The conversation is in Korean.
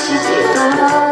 슬픈 아름답